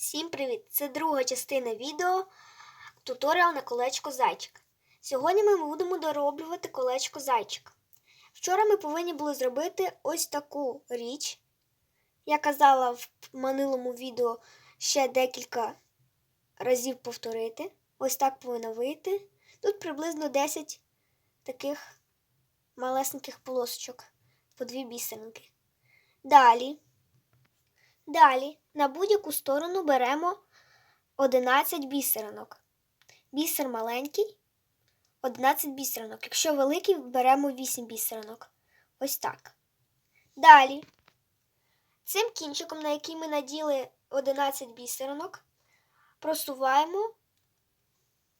Всім привіт! Це друга частина відео туторіал на колечко зайчик. Сьогодні ми будемо дороблювати колечко зайчика. Вчора ми повинні були зробити ось таку річ. Я казала в минулому відео ще декілька разів повторити. Ось так повинно вийти. Тут приблизно 10 таких малесеньких полосочок по дві бісеринки. Далі. Далі на будь-яку сторону беремо 11 бісеринок. Бісер маленький 11 бісеринок. Якщо великий, беремо 8 бісеринок. Ось так. Далі. Цим кінчиком, на який ми наділи 11 бісеринок, просуваємо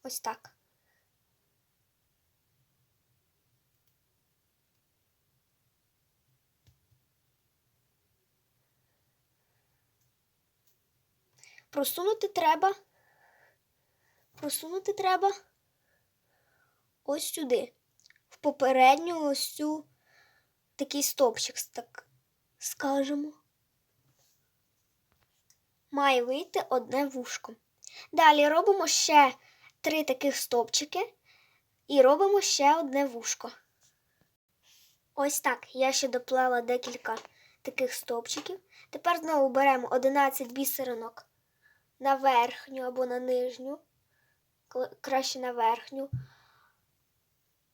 ось так. Просунути треба. Просунути треба ось сюди. В попередню ось цю такий стовпчик, так скажемо. Має вийти одне вушко. Далі робимо ще три таких стовпчики і робимо ще одне вушко. Ось так. Я ще доплела декілька таких стовпчиків. Тепер знову беремо 11 бісеринок на верхню або на нижню, краще на верхню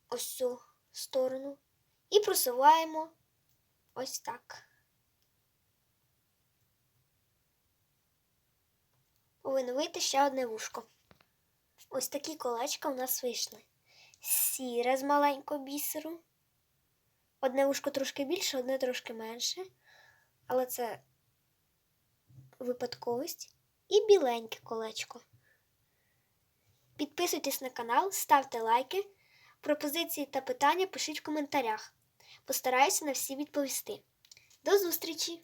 ось цю сторону. І просуваємо ось так. Повинно вийти ще одне вушко. Ось такі колечка у нас вийшли. Сіре з маленького бісеру. Одне вушко трошки більше, одне трошки менше. Але це випадковість і біленьке колечко. Підписуйтесь на канал, ставте лайки. Пропозиції та питання пишіть в коментарях. Постараюся на всі відповісти. До зустрічі!